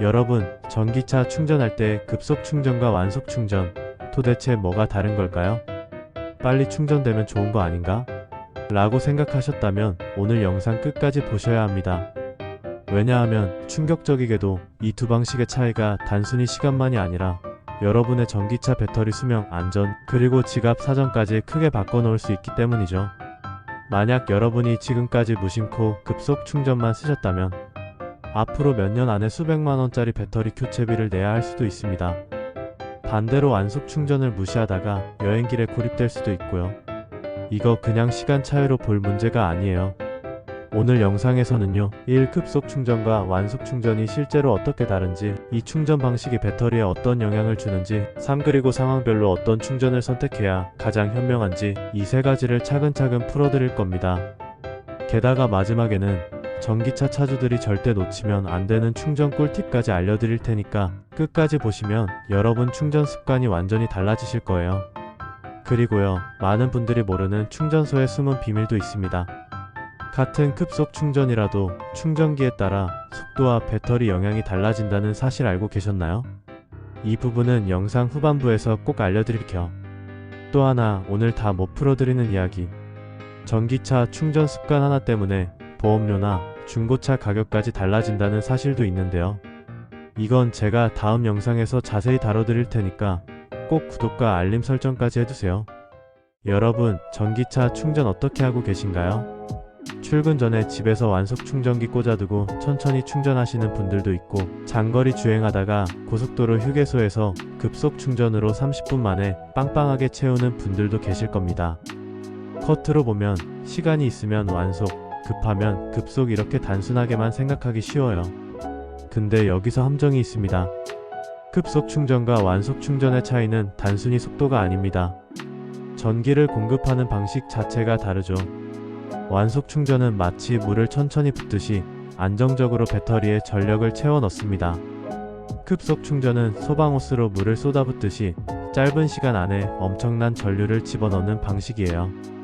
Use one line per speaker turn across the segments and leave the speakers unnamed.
여러분, 전기차 충전할 때 급속 충전과 완속 충전, 도대체 뭐가 다른 걸까요? 빨리 충전되면 좋은 거 아닌가? 라고 생각하셨다면 오늘 영상 끝까지 보셔야 합니다. 왜냐하면 충격적이게도 이 두 방식의 차이가 단순히 시간만이 아니라 여러분의 전기차 배터리 수명, 안전, 그리고 지갑 사정까지 크게 바꿔놓을 수 있기 때문이죠. 만약 여러분이 지금까지 무심코 급속 충전만 쓰셨다면 앞으로 몇 년 안에 수백만 원짜리 배터리 교체비를 내야 할 수도 있습니다. 반대로 완속 충전을 무시하다가 여행길에 고립될 수도 있고요. 이거 그냥 시간 차이로 볼 문제가 아니에요. 오늘 영상에서는요, 1. 급속 충전과 완속 충전이 실제로 어떻게 다른지, 이 충전 방식이 배터리에 어떤 영향을 주는지, 3. 그리고 상황별로 어떤 충전을 선택해야 가장 현명한지, 이 세 가지를 차근차근 풀어드릴 겁니다. 게다가 마지막에는 전기차 차주들이 절대 놓치면 안 되는 충전 꿀팁까지 알려드릴 테니까 끝까지 보시면 여러분 충전 습관이 완전히 달라지실 거예요. 그리고요, 많은 분들이 모르는 충전소의 숨은 비밀도 있습니다. 같은 급속 충전이라도 충전기에 따라 속도와 배터리 영향이 달라진다는 사실 알고 계셨나요? 이 부분은 영상 후반부에서 꼭 알려드릴게요. 또 하나 오늘 다 못 풀어드리는 이야기. 전기차 충전 습관 하나 때문에 보험료나 중고차 가격까지 달라진다는 사실도 있는데요. 이건 제가 다음 영상에서 자세히 다뤄드릴 테니까 꼭 구독과 알림 설정까지 해두세요. 여러분, 전기차 충전 어떻게 하고 계신가요? 출근 전에 집에서 완속 충전기 꽂아두고 천천히 충전하시는 분들도 있고 장거리 주행하다가 고속도로 휴게소에서 급속 충전으로 30분 만에 빵빵하게 채우는 분들도 계실 겁니다. 커트로 보면 시간이 있으면 완속, 급하면 급속 이렇게 단순하게만 생각하기 쉬워요. 근데 여기서 함정이 있습니다. 급속 충전과 완속 충전의 차이는 단순히 속도가 아닙니다. 전기를 공급하는 방식 자체가 다르죠. 완속 충전은 마치 물을 천천히 붓듯이 안정적으로 배터리에 전력을 채워 넣습니다. 급속 충전은 소방호스로 물을 쏟아붓듯이 짧은 시간 안에 엄청난 전류를 집어넣는 방식이에요.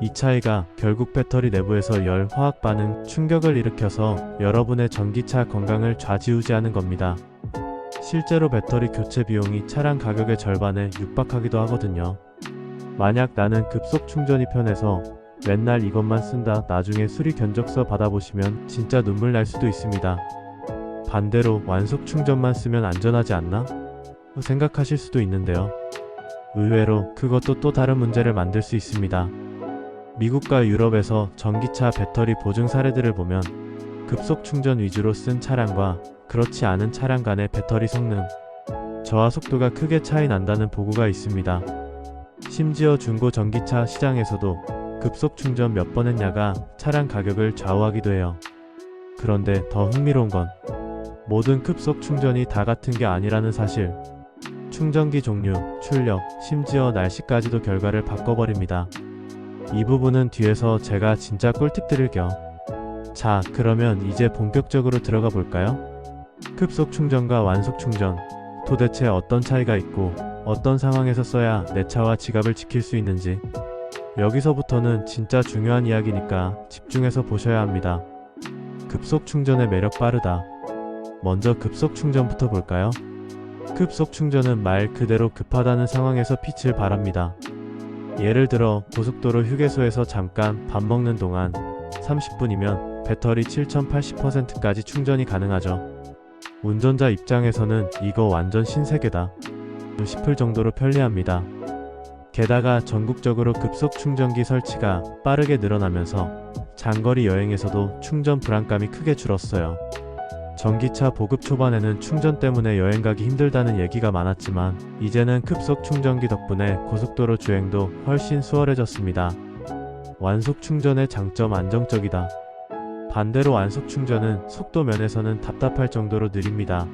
이 차이가 결국 배터리 내부에서 열 화학 반응 충격을 일으켜서 여러분의 전기차 건강을 좌지우지하는 겁니다. 실제로 배터리 교체 비용이 차량 가격의 절반에 육박하기도 하거든요. 만약 나는 급속 충전이 편해서 맨날 이것만 쓴다 나중에 수리 견적서 받아보시면 진짜 눈물 날 수도 있습니다. 반대로 완속 충전만 쓰면 안전하지 않나? 생각하실 수도 있는데요. 의외로 그것도 또 다른 문제를 만들 수 있습니다. 미국과 유럽에서 전기차 배터리 보증 사례들을 보면 급속 충전 위주로 쓴 차량과 그렇지 않은 차량 간의 배터리 성능, 저하 속도가 크게 차이 난다는 보고가 있습니다. 심지어 중고 전기차 시장에서도 급속 충전 몇 번 했냐가 차량 가격을 좌우하기도 해요. 그런데 더 흥미로운 건 모든 급속 충전이 다 같은 게 아니라는 사실. 충전기 종류, 출력, 심지어 날씨까지도 결과를 바꿔버립니다. 이 부분은 뒤에서 제가 진짜 꿀팁 드릴게요. 자, 그러면 이제 본격적으로 들어가 볼까요? 급속 충전과 완속 충전. 도대체 어떤 차이가 있고, 어떤 상황에서 써야 내 차와 지갑을 지킬 수 있는지. 여기서부터는 진짜 중요한 이야기니까 집중해서 보셔야 합니다. 급속 충전의 매력 빠르다. 먼저 급속 충전부터 볼까요? 급속 충전은 말 그대로 급하다는 상황에서 빛을 발합니다. 예를 들어 고속도로 휴게소에서 잠깐 밥 먹는 동안 30분이면 배터리 7080%까지 충전이 가능하죠. 운전자 입장에서는 이거 완전 신세계다 싶을 정도로 편리합니다. 게다가 전국적으로 급속 충전기 설치가 빠르게 늘어나면서 장거리 여행에서도 충전 불안감이 크게 줄었어요. 전기차 보급 초반에는 충전 때문에 여행 가기 힘들다는 얘기가 많았지만 이제는 급속 충전기 덕분에 고속도로 주행도 훨씬 수월해졌습니다. 완속 충전의 장점 안정적이다. 반대로 완속 충전은 속도 면에서는 답답할 정도로 느립니다.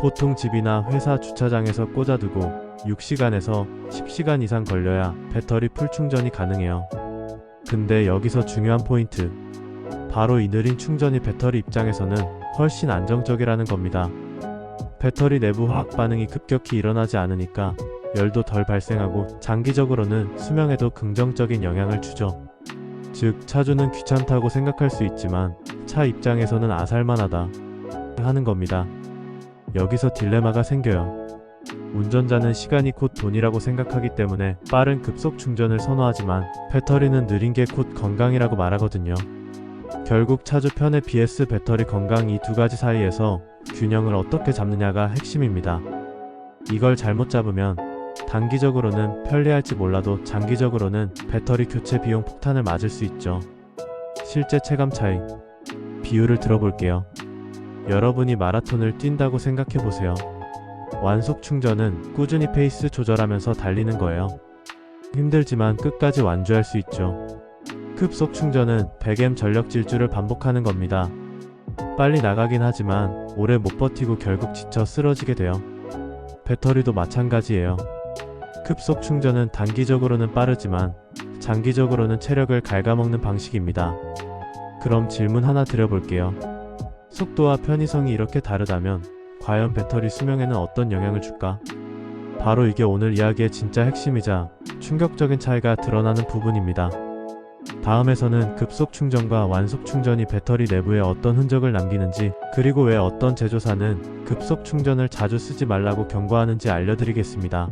보통 집이나 회사 주차장에서 꽂아두고 6시간에서 10시간 이상 걸려야 배터리 풀 충전이 가능해요. 근데 여기서 중요한 포인트. 바로 이 느린 충전이 배터리 입장에서는 훨씬 안정적이라는 겁니다. 배터리 내부 화학 반응이 급격히 일어나지 않으니까 열도 덜 발생하고 장기적으로는 수명에도 긍정적인 영향을 주죠. 즉, 차주는 귀찮다고 생각할 수 있지만 차 입장에서는 아살만하다 하는 겁니다. 여기서 딜레마가 생겨요. 운전자는 시간이 곧 돈이라고 생각하기 때문에 빠른 급속 충전을 선호하지만 배터리는 느린 게 곧 건강이라고 말하거든요. 결국 차주 편의 BS 배터리 건강 이 두 가지 사이에서 균형을 어떻게 잡느냐가 핵심입니다. 이걸 잘못 잡으면 단기적으로는 편리할지 몰라도 장기적으로는 배터리 교체 비용 폭탄을 맞을 수 있죠. 실제 체감 차이. 비유를 들어볼게요. 여러분이 마라톤을 뛴다고 생각해 보세요. 완속 충전은 꾸준히 페이스 조절하면서 달리는 거예요. 힘들지만 끝까지 완주할 수 있죠. 급속 충전은 100M 전력 질주를 반복하는 겁니다. 빨리 나가긴 하지만 오래 못 버티고 결국 지쳐 쓰러지게 돼요. 배터리도 마찬가지예요. 급속 충전은 단기적으로는 빠르지만 장기적으로는 체력을 갉아먹는 방식입니다. 그럼 질문 하나 드려볼게요. 속도와 편의성이 이렇게 다르다면 과연 배터리 수명에는 어떤 영향을 줄까? 바로 이게 오늘 이야기의 진짜 핵심이자 충격적인 차이가 드러나는 부분입니다. 다음에서는 급속 충전과 완속 충전이 배터리 내부에 어떤 흔적을 남기는지, 그리고 왜 어떤 제조사는 급속 충전을 자주 쓰지 말라고 경고하는지 알려드리겠습니다.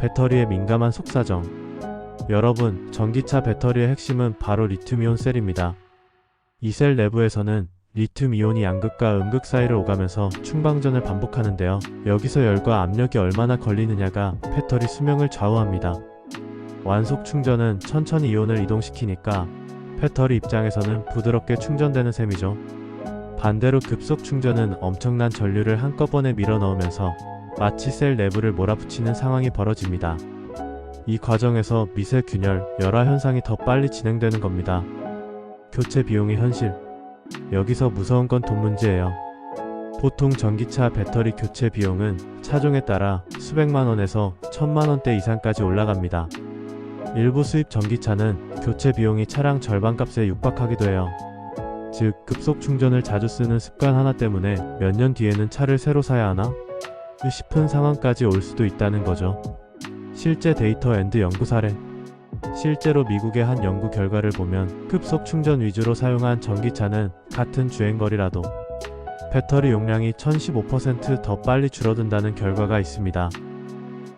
배터리에 민감한 속사정. 여러분, 전기차 배터리의 핵심은 바로 리튬이온 셀입니다. 이 셀 내부에서는 리튬 이온이 양극과 음극 사이를 오가면서 충방전을 반복하는데요. 여기서 열과 압력이 얼마나 걸리느냐가 배터리 수명을 좌우합니다. 완속 충전은 천천히 이온을 이동시키니까 배터리 입장에서는 부드럽게 충전되는 셈이죠. 반대로 급속 충전은 엄청난 전류를 한꺼번에 밀어 넣으면서 마치 셀 내부를 몰아붙이는 상황이 벌어집니다. 이 과정에서 미세 균열, 열화 현상이 더 빨리 진행되는 겁니다. 교체 비용의 현실. 여기서 무서운 건 돈 문제예요. 보통 전기차 배터리 교체 비용은 차종에 따라 수백만 원에서 천만 원대 이상까지 올라갑니다. 일부 수입 전기차는 교체 비용이 차량 절반값에 육박하기도 해요. 즉, 급속 충전을 자주 쓰는 습관 하나 때문에 몇 년 뒤에는 차를 새로 사야 하나? 싶은 상황까지 올 수도 있다는 거죠. 실제 데이터 앤드 연구 사례. 실제로 미국의 한 연구 결과를 보면 급속 충전 위주로 사용한 전기차는 같은 주행거리라도 배터리 용량이 1015%더 빨리 줄어든다는 결과가 있습니다.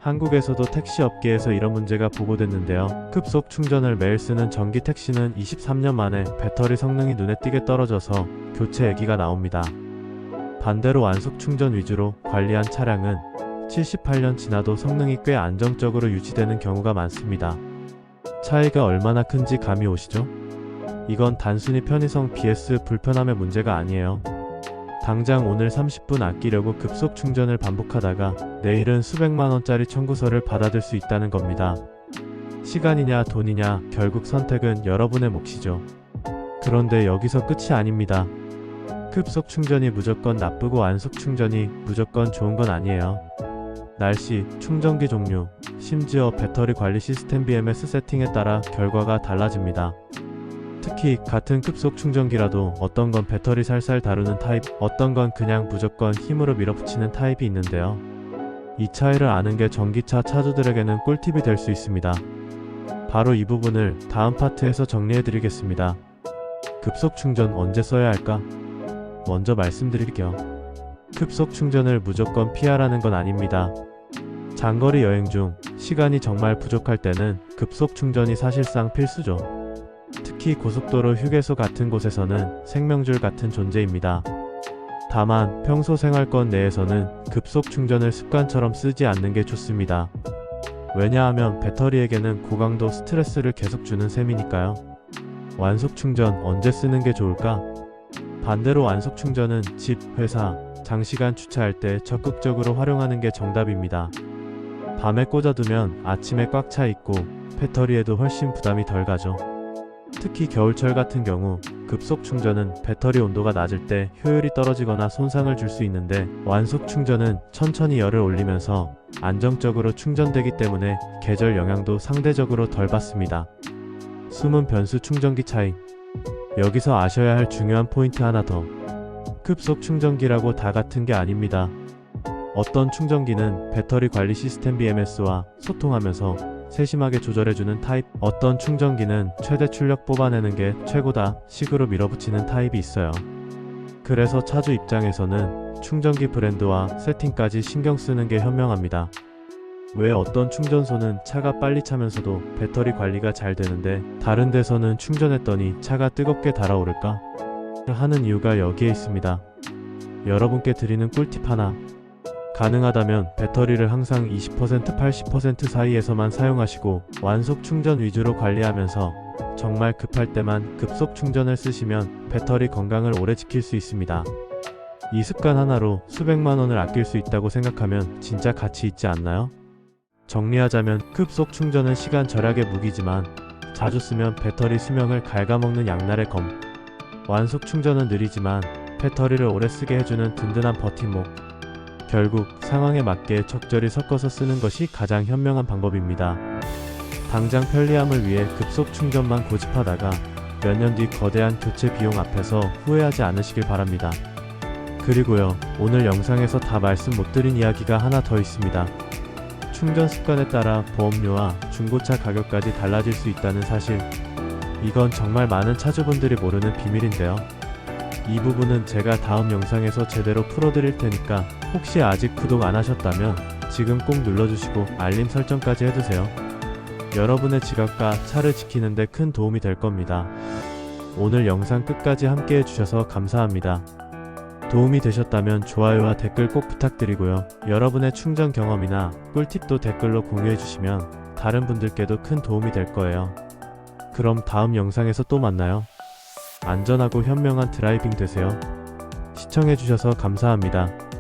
한국에서도 택시 업계에서 이런 문제가 보고됐는데요. 급속 충전을 매일 쓰는 전기 택시는 23년 만에 배터리 성능이 눈에 띄게 떨어져서 교체 얘기가 나옵니다. 반대로 완속 충전 위주로 관리한 차량은 78년 지나도 성능이 꽤 안정적으로 유지되는 경우가 많습니다. 차이가 얼마나 큰지 감이 오시죠? 이건 단순히 편의성 BS 불편함의 문제가 아니에요. 당장 오늘 30분 아끼려고 급속 충전을 반복하다가 내일은 수백만 원짜리 청구서를 받아들 수 있다는 겁니다. 시간이냐 돈이냐 결국 선택은 여러분의 몫이죠. 그런데 여기서 끝이 아닙니다. 급속 충전이 무조건 나쁘고 완속 충전이 무조건 좋은 건 아니에요. 날씨, 충전기 종류, 심지어 배터리 관리 시스템 BMS 세팅에 따라 결과가 달라집니다. 특히 같은 급속 충전기라도 어떤 건 배터리 살살 다루는 타입, 어떤 건 그냥 무조건 힘으로 밀어붙이는 타입이 있는데요. 이 차이를 아는 게 전기차 차주들에게는 꿀팁이 될 수 있습니다. 바로 이 부분을 다음 파트에서 정리해 드리겠습니다. 급속 충전 언제 써야 할까? 먼저 말씀드릴게요. 급속 충전을 무조건 피하라는 건 아닙니다. 장거리 여행 중 시간이 정말 부족할 때는 급속 충전이 사실상 필수죠. 특히 고속도로 휴게소 같은 곳에서는 생명줄 같은 존재입니다. 다만 평소 생활권 내에서는 급속 충전을 습관처럼 쓰지 않는 게 좋습니다. 왜냐하면 배터리에게는 고강도 스트레스를 계속 주는 셈이니까요. 완속 충전 언제 쓰는 게 좋을까? 반대로 완속 충전은 집, 회사, 장시간 주차할 때 적극적으로 활용하는 게 정답입니다. 밤에 꽂아두면 아침에 꽉 차 있고 배터리에도 훨씬 부담이 덜 가죠. 특히 겨울철 같은 경우 급속 충전은 배터리 온도가 낮을 때 효율이 떨어지거나 손상을 줄 수 있는데 완속 충전은 천천히 열을 올리면서 안정적으로 충전되기 때문에 계절 영향도 상대적으로 덜 받습니다. 숨은 변수 충전기 차이. 여기서 아셔야 할 중요한 포인트 하나 더. 급속 충전기라고 다 같은 게 아닙니다. 어떤 충전기는 배터리 관리 시스템 BMS와 소통하면서 세심하게 조절해주는 타입, 어떤 충전기는 최대 출력 뽑아내는 게 최고다 식으로 밀어붙이는 타입이 있어요. 그래서 차주 입장에서는 충전기 브랜드와 세팅까지 신경 쓰는 게 현명합니다. 왜 어떤 충전소는 차가 빨리 차면서도 배터리 관리가 잘 되는데 다른 데서는 충전했더니 차가 뜨겁게 달아오를까? 하는 이유가 여기에 있습니다. 여러분께 드리는 꿀팁 하나. 가능하다면 배터리를 항상 20% 80% 사이에서만 사용하시고 완속 충전 위주로 관리하면서 정말 급할 때만 급속 충전을 쓰시면 배터리 건강을 오래 지킬 수 있습니다. 이 습관 하나로 수백만 원을 아낄 수 있다고 생각하면 진짜 가치 있지 않나요? 정리하자면 급속 충전은 시간 절약의 무기지만 자주 쓰면 배터리 수명을 갉아먹는 양날의 검. 완속 충전은 느리지만 배터리를 오래 쓰게 해주는 든든한 버팀목. 결국 상황에 맞게 적절히 섞어서 쓰는 것이 가장 현명한 방법입니다. 당장 편리함을 위해 급속 충전만 고집하다가 몇 년 뒤 거대한 교체 비용 앞에서 후회하지 않으시길 바랍니다. 그리고요, 오늘 영상에서 다 말씀 못 드린 이야기가 하나 더 있습니다. 충전 습관에 따라 보험료와 중고차 가격까지 달라질 수 있다는 사실. 이건 정말 많은 차주분들이 모르는 비밀인데요. 이 부분은 제가 다음 영상에서 제대로 풀어드릴 테니까 혹시 아직 구독 안 하셨다면 지금 꼭 눌러주시고 알림 설정까지 해두세요. 여러분의 지갑과 차를 지키는데 큰 도움이 될 겁니다. 오늘 영상 끝까지 함께 해주셔서 감사합니다. 도움이 되셨다면 좋아요와 댓글 꼭 부탁드리고요. 여러분의 충전 경험이나 꿀팁도 댓글로 공유해주시면 다른 분들께도 큰 도움이 될 거예요. 그럼 다음 영상에서 또 만나요. 안전하고 현명한 드라이빙 되세요. 시청해주셔서 감사합니다.